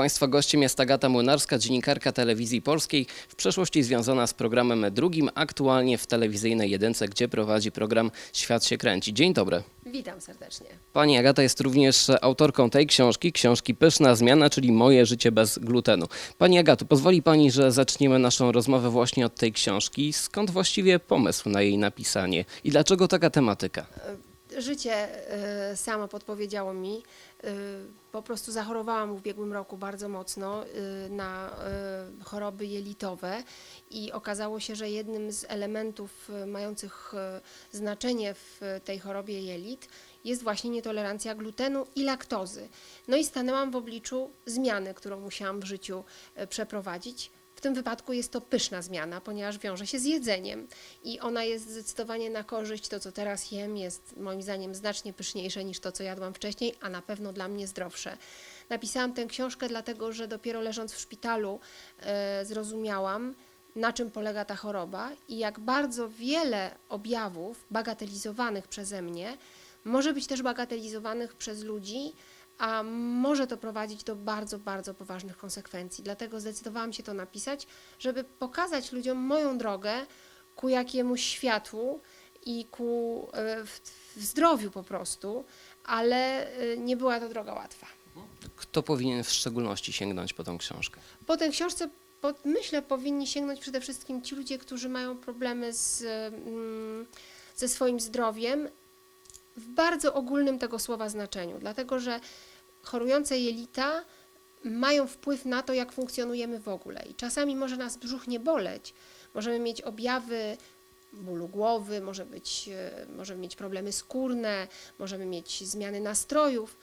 Państwa gościem jest Agata Młynarska, dziennikarka telewizji polskiej, w przeszłości związana z programem drugim, aktualnie w telewizyjnej jedynce, gdzie prowadzi program Świat się kręci. Dzień dobry. Witam serdecznie. Pani Agata jest również autorką tej książki, książki Pyszna Zmiana, czyli Moje życie bez glutenu. Pani Agato, pozwoli Pani, że zaczniemy naszą rozmowę właśnie od tej książki. Skąd właściwie pomysł na jej napisanie i dlaczego taka tematyka? Życie y, samo podpowiedziało mi. y, Po prostu zachorowałam w ubiegłym roku bardzo mocno y, na choroby jelitowe i okazało się, że jednym z elementów mających znaczenie w tej chorobie jelit jest właśnie nietolerancja glutenu i laktozy. No i stanęłam w obliczu zmiany, którą musiałam w życiu przeprowadzić. W tym wypadku jest to pyszna zmiana, ponieważ wiąże się z jedzeniem i ona jest zdecydowanie na korzyść. To, co teraz jem, jest moim zdaniem znacznie pyszniejsze niż to, co jadłam wcześniej, a na pewno dla mnie zdrowsze. Napisałam tę książkę dlatego, że dopiero leżąc w szpitalu e, zrozumiałam, na czym polega ta choroba i jak bardzo wiele objawów bagatelizowanych przeze mnie może być też bagatelizowanych przez ludzi, a może to prowadzić do bardzo, bardzo poważnych konsekwencji. Dlatego zdecydowałam się to napisać, żeby pokazać ludziom moją drogę ku jakiemuś światłu i ku e, w, zdrowiu po prostu, ale e, nie była to droga łatwa. Kto powinien w szczególności sięgnąć po tą książkę? Po tej książce, po, myślę, powinni sięgnąć przede wszystkim ci ludzie, którzy mają problemy z, mm, ze swoim zdrowiem w bardzo ogólnym tego słowa znaczeniu, dlatego że chorujące jelita mają wpływ na to, jak funkcjonujemy w ogóle. I czasami może nas brzuch nie boleć, możemy mieć objawy bólu głowy, może być, e, możemy mieć problemy skórne, możemy mieć zmiany nastrojów,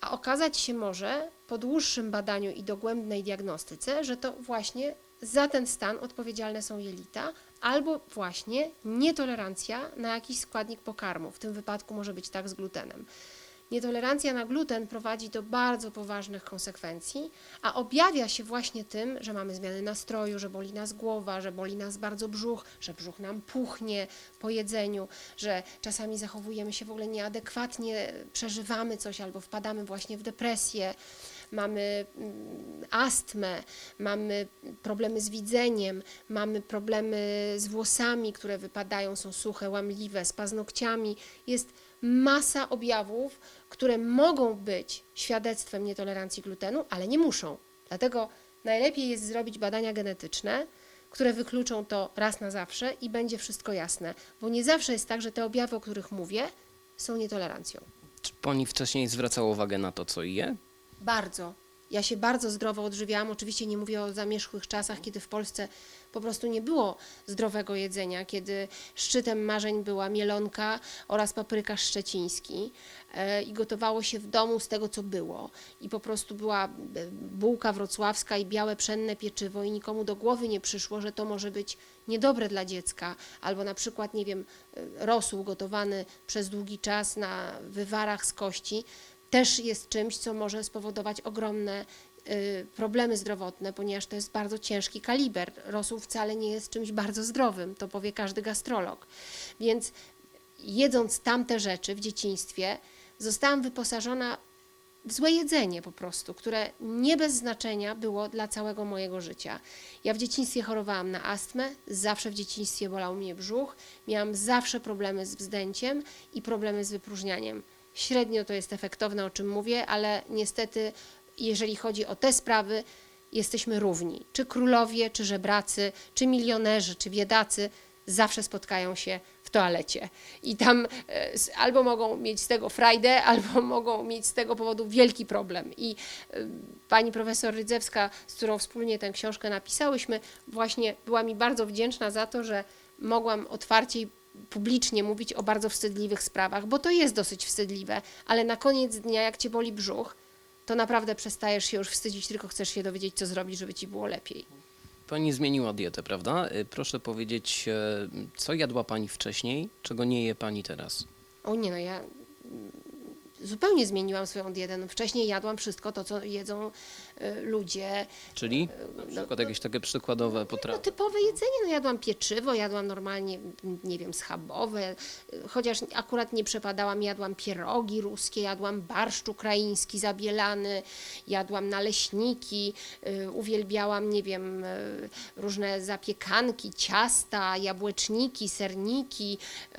a okazać się może po dłuższym badaniu i dogłębnej diagnostyce, że to właśnie za ten stan odpowiedzialne są jelita, albo właśnie nietolerancja na jakiś składnik pokarmu. W tym wypadku może być tak z glutenem. Nietolerancja na gluten prowadzi do bardzo poważnych konsekwencji, a objawia się właśnie tym, że mamy zmiany nastroju, że boli nas głowa, że boli nas bardzo brzuch, że brzuch nam puchnie po jedzeniu, że czasami zachowujemy się w ogóle nieadekwatnie, przeżywamy coś albo wpadamy właśnie w depresję. Mamy mm, astmę, mamy problemy z widzeniem, mamy problemy z włosami, które wypadają, są suche, łamliwe, z paznokciami. Jest masa objawów, które mogą być świadectwem nietolerancji glutenu, ale nie muszą. Dlatego najlepiej jest zrobić badania genetyczne, które wykluczą to raz na zawsze i będzie wszystko jasne, bo nie zawsze jest tak, że te objawy, o których mówię, są nietolerancją. Czy Pani wcześniej zwracała uwagę na to, co je? Bardzo. Ja się bardzo zdrowo odżywiałam. Oczywiście nie mówię o zamierzchłych czasach, kiedy w Polsce po prostu nie było zdrowego jedzenia, kiedy szczytem marzeń była mielonka oraz paprykarz szczeciński e, i gotowało się w domu z tego, co było. I po prostu była e, bułka wrocławska i białe pszenne pieczywo i nikomu do głowy nie przyszło, że to może być niedobre dla dziecka, albo na przykład, nie wiem, e, rosół gotowany przez długi czas na wywarach z kości też jest czymś, co może spowodować ogromne y, problemy zdrowotne, ponieważ to jest bardzo ciężki kaliber. Rosół wcale nie jest czymś bardzo zdrowym, to powie każdy gastrolog. Więc jedząc tamte rzeczy w dzieciństwie, zostałam wyposażona w złe jedzenie po prostu, które nie bez znaczenia było dla całego mojego życia. Ja w dzieciństwie chorowałam na astmę, zawsze w dzieciństwie bolał mnie brzuch, miałam zawsze problemy z wzdęciem i problemy z wypróżnianiem. Średnio to jest efektowne, o czym mówię, ale niestety, jeżeli chodzi o te sprawy, jesteśmy równi. Czy królowie, czy żebracy, czy milionerzy, czy biedacy zawsze spotkają się w toalecie. I tam e, albo mogą mieć z tego frajdę, albo mogą mieć z tego powodu wielki problem. I e, pani profesor Rydzewska, z którą wspólnie tę książkę napisałyśmy, właśnie była mi bardzo wdzięczna za to, że mogłam otwarcie publicznie mówić o bardzo wstydliwych sprawach, bo to jest dosyć wstydliwe, ale na koniec dnia, jak cię boli brzuch, to naprawdę przestajesz się już wstydzić, tylko chcesz się dowiedzieć, co zrobić, żeby ci było lepiej. Pani zmieniła dietę, prawda? Y, Proszę powiedzieć, e, co jadła Pani wcześniej, czego nie je Pani teraz? O nie, no ja zupełnie zmieniłam swoją dietę. No, wcześniej jadłam wszystko to, co jedzą y, ludzie. Czyli na przykład jakieś takie przykładowe No, potrawy. typowe jedzenie, no jadłam pieczywo, jadłam normalnie, m, nie wiem, schabowe, y, chociaż akurat nie przepadałam, jadłam pierogi ruskie, jadłam barszcz ukraiński zabielany, jadłam naleśniki, y, uwielbiałam, nie wiem, y, różne zapiekanki, ciasta, jabłeczniki, serniki, y,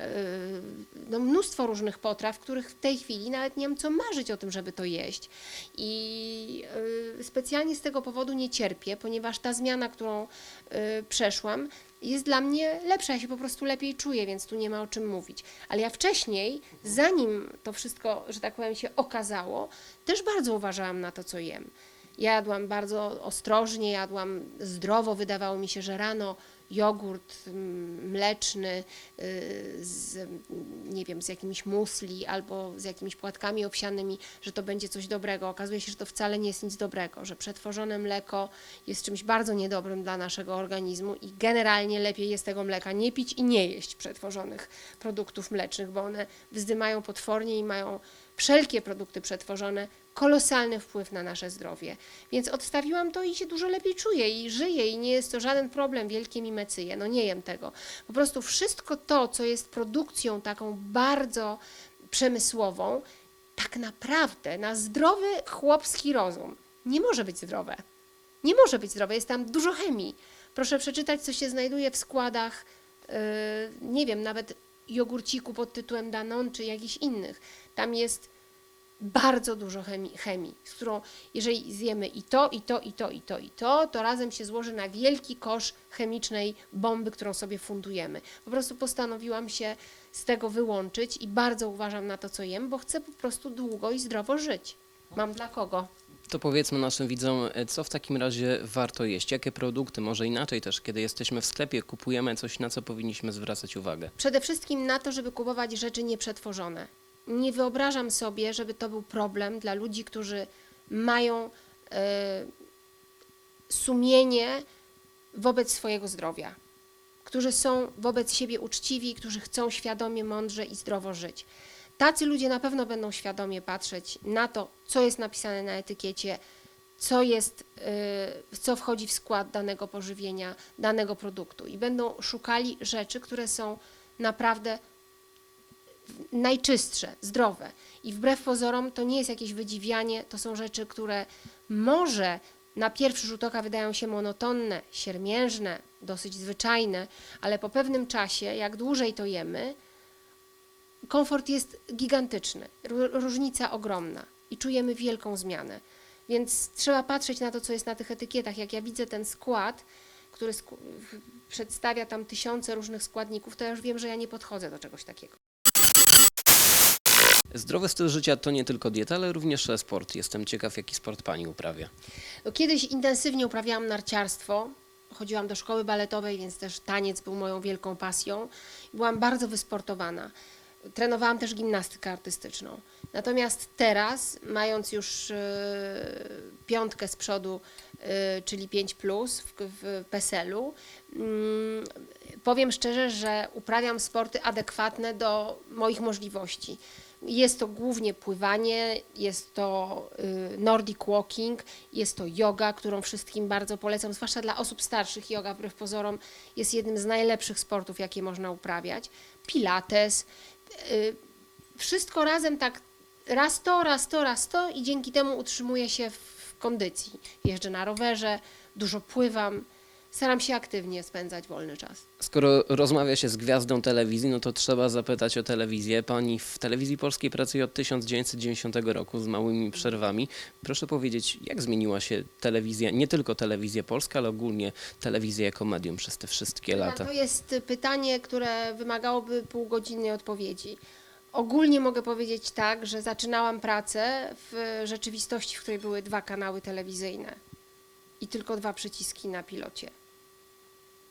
no mnóstwo różnych potraw, których w tej chwili nawet wiem co marzyć o tym, żeby to jeść. I y, specjalnie z tego powodu nie cierpię, ponieważ ta zmiana, którą y, przeszłam, jest dla mnie lepsza, ja się po prostu lepiej czuję, więc tu nie ma o czym mówić. Ale ja wcześniej, zanim to wszystko, że tak powiem, się okazało, też bardzo uważałam na to, co jem. Jadłam bardzo ostrożnie, jadłam zdrowo. Wydawało mi się, że rano jogurt mleczny y, z, nie wiem, z jakimiś musli albo z jakimiś płatkami owsianymi, że to będzie coś dobrego. Okazuje się, że to wcale nie jest nic dobrego, że przetworzone mleko jest czymś bardzo niedobrym dla naszego organizmu i generalnie lepiej jest tego mleka nie pić i nie jeść przetworzonych produktów mlecznych, bo one wzdymają potwornie i mają wszelkie produkty przetworzone kolosalny wpływ na nasze zdrowie. Więc odstawiłam to i się dużo lepiej czuję i żyję i nie jest to żaden problem, wielkie mi mecyje. No nie jem tego. Po prostu wszystko to, co jest produkcją taką bardzo przemysłową, tak naprawdę na zdrowy chłopski rozum nie może być zdrowe. Nie może być zdrowe, jest tam dużo chemii. Proszę przeczytać, co się znajduje w składach, yy, nie wiem, nawet jogurciku pod tytułem Danon czy jakichś innych. Tam jest bardzo dużo chemii, chemii, z którą jeżeli zjemy i to, i to, i to, i to, i to, to razem się złoży na wielki kosz chemicznej bomby, którą sobie fundujemy. Po prostu postanowiłam się z tego wyłączyć i bardzo uważam na to, co jem, bo chcę po prostu długo i zdrowo żyć. Mam dla kogo? To powiedzmy naszym widzom, e, co w takim razie warto jeść? Jakie produkty? Może inaczej też, kiedy jesteśmy w sklepie, kupujemy coś, na co powinniśmy zwracać uwagę. Przede wszystkim na to, żeby kupować rzeczy nieprzetworzone. Nie wyobrażam sobie, żeby to był problem dla ludzi, którzy mają e, sumienie wobec swojego zdrowia, którzy są wobec siebie uczciwi, którzy chcą świadomie, mądrze i zdrowo żyć. Tacy ludzie na pewno będą świadomie patrzeć na to, co jest napisane na etykiecie, co jest, y, co wchodzi w skład danego pożywienia, danego produktu i będą szukali rzeczy, które są naprawdę najczystsze, zdrowe. I wbrew pozorom to nie jest jakieś wydziwianie, to są rzeczy, które może na pierwszy rzut oka wydają się monotonne, siermiężne, dosyć zwyczajne, ale po pewnym czasie, jak dłużej to jemy, komfort jest gigantyczny, ró- różnica ogromna i czujemy wielką zmianę. Więc trzeba patrzeć na to, co jest na tych etykietach. Jak ja widzę ten skład, który przedstawia tam tysiące różnych składników, to ja już wiem, że ja nie podchodzę do czegoś takiego. Zdrowy styl życia to nie tylko dieta, ale również sport. Jestem ciekaw, jaki sport pani uprawia. No, kiedyś intensywnie uprawiałam narciarstwo. Chodziłam do szkoły baletowej, więc też taniec był moją wielką pasją. Byłam bardzo wysportowana. Trenowałam też gimnastykę artystyczną. Natomiast teraz, mając już e, piątkę z przodu, e, czyli 5 plus w, w PESEL-u, mm, powiem szczerze, że uprawiam sporty adekwatne do moich możliwości. Jest to głównie pływanie, jest to y, Nordic walking, jest to yoga, którą wszystkim bardzo polecam, zwłaszcza dla osób starszych. Yoga wbrew pozorom jest jednym z najlepszych sportów, jakie można uprawiać. Pilates. y, Wszystko razem tak raz to, raz to, raz to i dzięki temu utrzymuję się w kondycji. Jeżdżę na rowerze, dużo pływam, staram się aktywnie spędzać wolny czas. Skoro rozmawia się z gwiazdą telewizji, no to trzeba zapytać o telewizję. Pani w telewizji polskiej pracuje od 1990 roku z małymi przerwami. Proszę powiedzieć, jak zmieniła się telewizja, nie tylko telewizja polska, ale ogólnie telewizja jako medium przez te wszystkie lata? To jest pytanie, które wymagałoby półgodzinnej odpowiedzi. Ogólnie mogę powiedzieć tak, że zaczynałam pracę w rzeczywistości, w której były dwa kanały telewizyjne i tylko dwa przyciski na pilocie.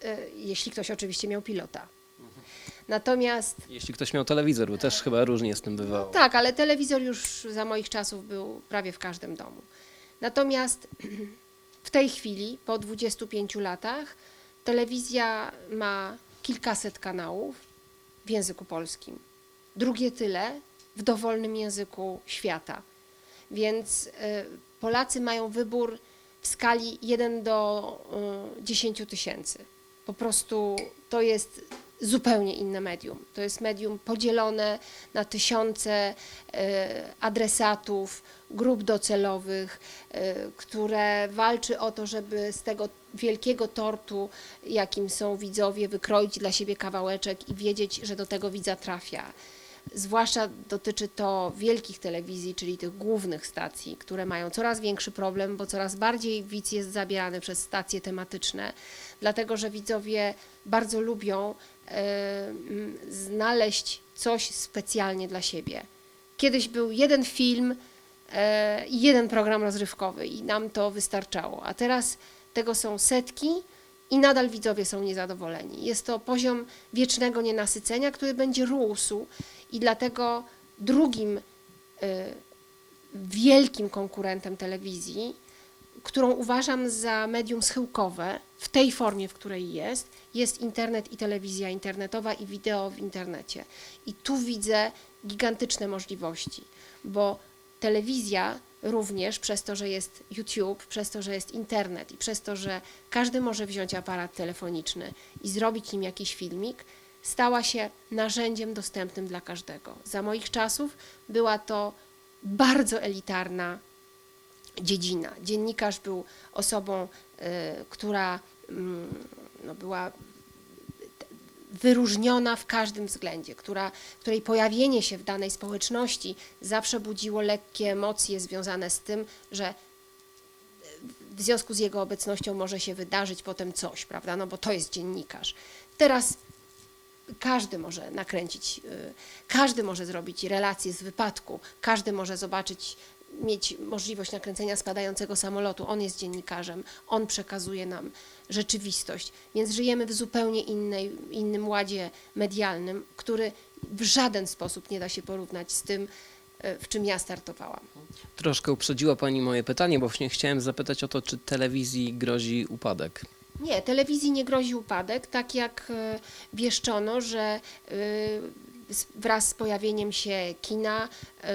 E, Jeśli ktoś oczywiście miał pilota. Natomiast Jeśli ktoś miał telewizor, bo też chyba różnie z tym bywało. tak, ale telewizor już za moich czasów był prawie w każdym domu. Natomiast w tej chwili, po 25 latach, telewizja ma kilkaset kanałów w języku polskim. Drugie tyle w dowolnym języku świata. Więc y, Polacy mają wybór w skali 1 do y, 10 tysięcy. Po prostu to jest zupełnie inne medium. To jest medium podzielone na tysiące y, adresatów, grup docelowych, y, które walczy o to, żeby z tego wielkiego tortu, jakim są widzowie, wykroić dla siebie kawałeczek i wiedzieć, że do tego widza trafia. Zwłaszcza dotyczy to wielkich telewizji, czyli tych głównych stacji, które mają coraz większy problem, bo coraz bardziej widz jest zabierany przez stacje tematyczne, dlatego że widzowie bardzo lubią mm, znaleźć coś specjalnie dla siebie. Kiedyś był jeden film e, i jeden program rozrywkowy i nam to wystarczało, a teraz tego są setki i nadal widzowie są niezadowoleni. Jest to poziom wiecznego nienasycenia, który będzie rósł i dlatego drugim y, wielkim konkurentem telewizji, którą uważam za medium schyłkowe w tej formie, w której jest, jest internet i telewizja internetowa i wideo w internecie. I tu widzę gigantyczne możliwości, bo telewizja również przez to, że jest YouTube, przez to, że jest internet i przez to, że każdy może wziąć aparat telefoniczny i zrobić nim jakiś filmik, stała się narzędziem dostępnym dla każdego. Za moich czasów była to bardzo elitarna dziedzina. Dziennikarz był osobą, y, która mm, no, była wyróżniona w każdym względzie, która, której pojawienie się w danej społeczności zawsze budziło lekkie emocje związane z tym, że w związku z jego obecnością może się wydarzyć potem coś, prawda? No bo to jest dziennikarz. Teraz każdy może nakręcić, y, każdy może zrobić relację z wypadku, każdy może zobaczyć, mieć możliwość nakręcenia spadającego samolotu. On jest dziennikarzem, on przekazuje nam rzeczywistość, więc żyjemy w zupełnie innej, innym ładzie medialnym, który w żaden sposób nie da się porównać z tym, y, w czym ja startowałam. Troszkę uprzedziła Pani moje pytanie, bo właśnie chciałem zapytać o to, czy telewizji grozi upadek. Nie, telewizji nie grozi upadek, tak jak e, wieszczono, że e, wraz z pojawieniem się kina e,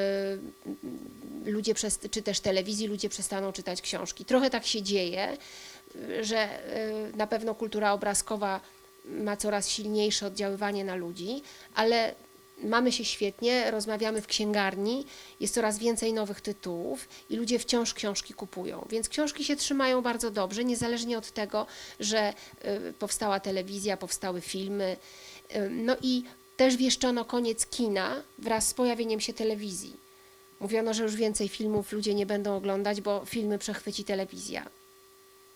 ludzie przez, czy też telewizji ludzie przestaną czytać książki. Trochę tak się dzieje, że e, na pewno kultura obrazkowa ma coraz silniejsze oddziaływanie na ludzi, ale mamy się świetnie, rozmawiamy w księgarni, jest coraz więcej nowych tytułów i ludzie wciąż książki kupują. Więc książki się trzymają bardzo dobrze, niezależnie od tego, że y, powstała telewizja, powstały filmy. Y, No i też wieszczono koniec kina wraz z pojawieniem się telewizji. Mówiono, że już więcej filmów ludzie nie będą oglądać, bo filmy przechwyci telewizja.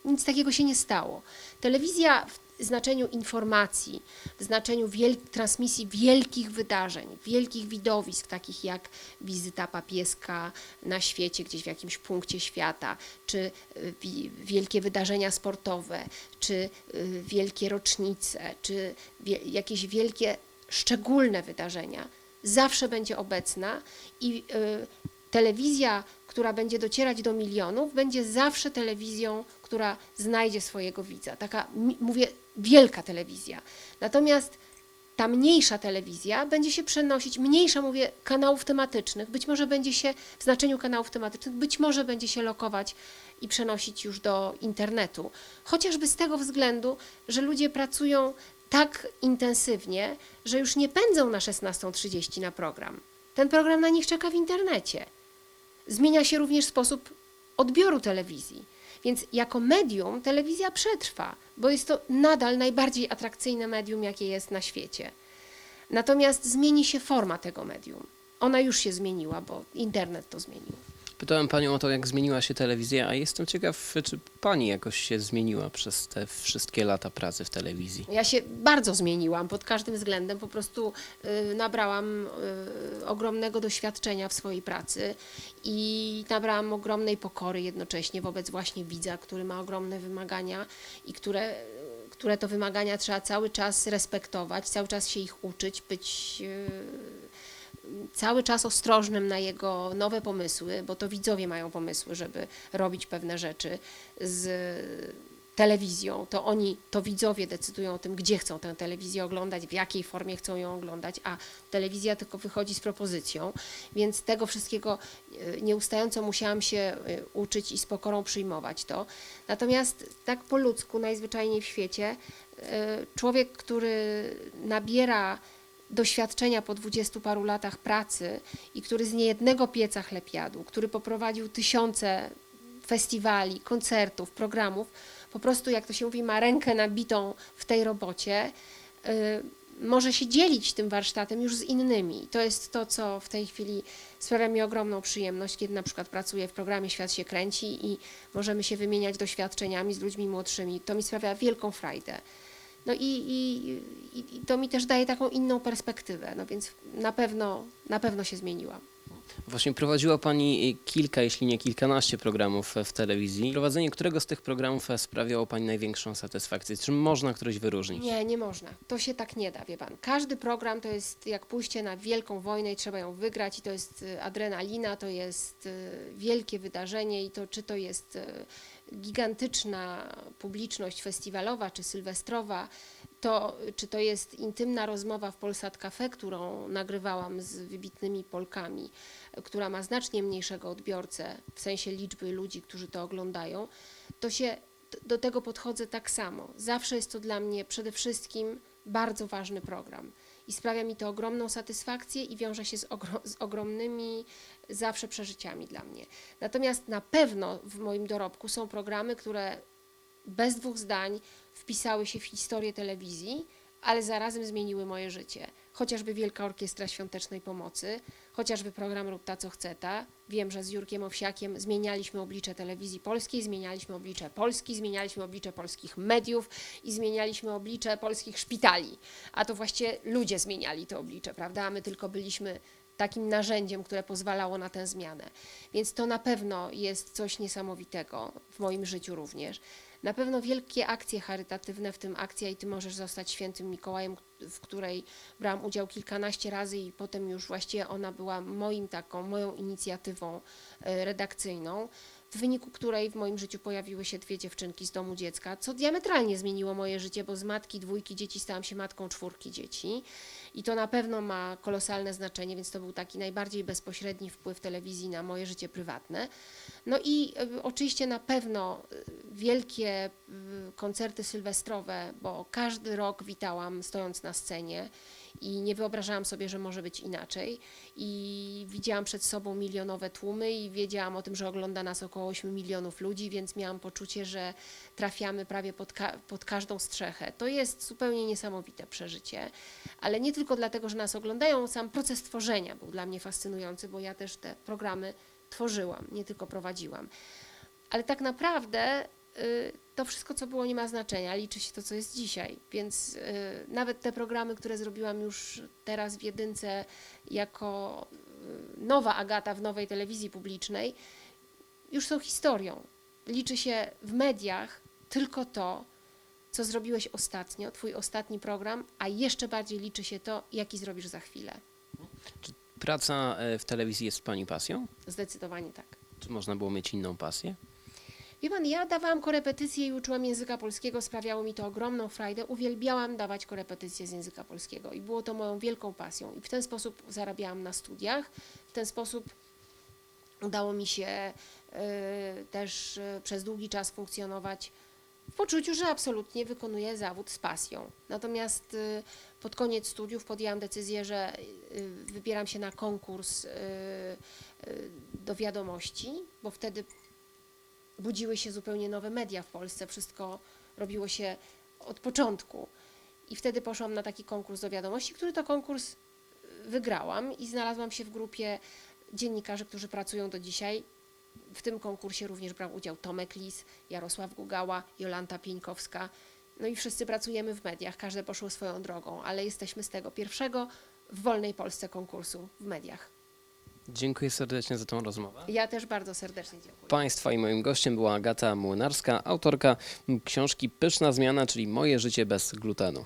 Nic takiego się nie stało. Telewizja w znaczeniu informacji, w znaczeniu transmisji wielkich wydarzeń, wielkich widowisk, takich jak wizyta papieska na świecie, gdzieś w jakimś punkcie świata, czy y, wi- wielkie wydarzenia sportowe, czy y, wielkie rocznice, czy wie- jakieś wielkie, szczególne wydarzenia, zawsze będzie obecna i y, telewizja, która będzie docierać do milionów, będzie zawsze telewizją, która znajdzie swojego widza. Taka, mówię, wielka telewizja. Natomiast ta mniejsza telewizja będzie się przenosić, mniejsza, mówię, kanałów tematycznych, być może będzie się, w znaczeniu kanałów tematycznych, być może będzie się lokować i przenosić już do internetu. Chociażby z tego względu, że ludzie pracują tak intensywnie, że już nie pędzą na 16.30 na program. Ten program na nich czeka w internecie. Zmienia się również sposób odbioru telewizji. Więc jako medium telewizja przetrwa, bo jest to nadal najbardziej atrakcyjne medium, jakie jest na świecie. Natomiast zmieni się forma tego medium. Ona już się zmieniła, bo internet to zmienił. Pytałem Panią o to, jak zmieniła się telewizja, a jestem ciekaw, czy Pani jakoś się zmieniła przez te wszystkie lata pracy w telewizji. Ja się bardzo zmieniłam pod każdym względem. Po prostu y, nabrałam y, ogromnego doświadczenia w swojej pracy i nabrałam ogromnej pokory jednocześnie wobec właśnie widza, który ma ogromne wymagania i które, które to wymagania trzeba cały czas respektować, cały czas się ich uczyć, być y, cały czas ostrożnym na jego nowe pomysły, bo to widzowie mają pomysły, żeby robić pewne rzeczy z telewizją, to oni, to widzowie decydują o tym, gdzie chcą tę telewizję oglądać, w jakiej formie chcą ją oglądać, a telewizja tylko wychodzi z propozycją, więc tego wszystkiego e, nieustająco musiałam się e, uczyć i z pokorą przyjmować to. Natomiast tak po ludzku, najzwyczajniej w świecie, e, człowiek, który nabiera doświadczenia po dwudziestu paru latach pracy i który z niejednego pieca chleb jadł, który poprowadził tysiące festiwali, koncertów, programów, po prostu, jak to się mówi, ma rękę nabitą w tej robocie, y, może się dzielić tym warsztatem już z innymi. To jest to, co w tej chwili sprawia mi ogromną przyjemność, kiedy na przykład pracuję w programie Świat się kręci i możemy się wymieniać doświadczeniami z ludźmi młodszymi. To mi sprawia wielką frajdę. No i, i, i, to mi też daje taką inną perspektywę, no więc na pewno, na pewno się zmieniłam. Właśnie prowadziła Pani kilka, jeśli nie kilkanaście programów w telewizji. Prowadzenie którego z tych programów sprawiało Pani największą satysfakcję? Czy można któryś wyróżnić? Nie, nie można. To się tak nie da, wie pan. Każdy program to jest jak pójście na wielką wojnę i trzeba ją wygrać i to jest y, adrenalina, to jest y, wielkie wydarzenie i to czy to jest y, gigantyczna publiczność festiwalowa czy sylwestrowa, to czy to jest intymna rozmowa w Polsat Cafe, którą nagrywałam z wybitnymi Polkami, która ma znacznie mniejszego odbiorcę w sensie liczby ludzi, którzy to oglądają, to się do tego podchodzę tak samo. Zawsze jest to dla mnie przede wszystkim bardzo ważny program i sprawia mi to ogromną satysfakcję i wiąże się z, ogro, z ogromnymi zawsze przeżyciami dla mnie. Natomiast na pewno w moim dorobku są programy, które bez dwóch zdań wpisały się w historię telewizji, ale zarazem zmieniły moje życie. Chociażby Wielka Orkiestra Świątecznej Pomocy, chociażby program Rób ta co chce ta. Wiem, że z Jurkiem Owsiakiem zmienialiśmy oblicze telewizji polskiej, zmienialiśmy oblicze Polski, zmienialiśmy oblicze polskich mediów i zmienialiśmy oblicze polskich szpitali. A to właściwie ludzie zmieniali to oblicze, prawda? A my tylko byliśmy takim narzędziem, które pozwalało na tę zmianę. Więc to na pewno jest coś niesamowitego w moim życiu również. Na pewno wielkie akcje charytatywne, w tym akcja i Ty możesz zostać świętym Mikołajem, w której brałam udział kilkanaście razy i potem już właściwie ona była moim taką, moją inicjatywą e, redakcyjną, w wyniku której w moim życiu pojawiły się dwie dziewczynki z domu dziecka, co diametralnie zmieniło moje życie, bo z matki dwójki dzieci stałam się matką czwórki dzieci i to na pewno ma kolosalne znaczenie, więc to był taki najbardziej bezpośredni wpływ telewizji na moje życie prywatne. No i y, oczywiście na pewno y, wielkie y, koncerty sylwestrowe, bo każdy rok witałam stojąc na scenie i nie wyobrażałam sobie, że może być inaczej. I widziałam przed sobą milionowe tłumy i wiedziałam o tym, że ogląda nas około 8 milionów ludzi, więc miałam poczucie, że trafiamy prawie pod, ka- pod każdą strzechę. To jest zupełnie niesamowite przeżycie, ale nie tylko dlatego, że nas oglądają, sam proces tworzenia był dla mnie fascynujący, bo ja też te programy tworzyłam, nie tylko prowadziłam. Ale tak naprawdę to wszystko, co było, nie ma znaczenia. Liczy się to, co jest dzisiaj. Więc y, nawet te programy, które zrobiłam już teraz w jedynce jako y, nowa Agata w nowej telewizji publicznej, już są historią. Liczy się w mediach tylko to, co zrobiłeś ostatnio, twój ostatni program, a jeszcze bardziej liczy się to, jaki zrobisz za chwilę. Praca e, w telewizji jest Pani pasją? Zdecydowanie tak. Czy można było mieć inną pasję? Wie pan, ja dawałam korepetycje i uczyłam języka polskiego, sprawiało mi to ogromną frajdę. Uwielbiałam dawać korepetycje z języka polskiego i było to moją wielką pasją. I w ten sposób zarabiałam na studiach, w ten sposób udało mi się y, też y, przez długi czas funkcjonować w poczuciu, że absolutnie wykonuję zawód z pasją. Natomiast y, pod koniec studiów podjęłam decyzję, że y, wybieram się na konkurs y, y, do wiadomości, bo wtedy budziły się zupełnie nowe media w Polsce, wszystko robiło się od początku. I wtedy poszłam na taki konkurs do wiadomości, który to konkurs y, wygrałam i znalazłam się w grupie dziennikarzy, którzy pracują do dzisiaj. W tym konkursie również brał udział Tomek Lis, Jarosław Gugała, Jolanta Pieńkowska. No i wszyscy pracujemy w mediach, każde poszło swoją drogą, ale jesteśmy z tego pierwszego w wolnej Polsce konkursu w mediach. Dziękuję serdecznie za tą rozmowę. Ja też bardzo serdecznie dziękuję. Państwa i moim gościem była Agata Młynarska, autorka książki Pyszna Zmiana, czyli Moje życie bez glutenu.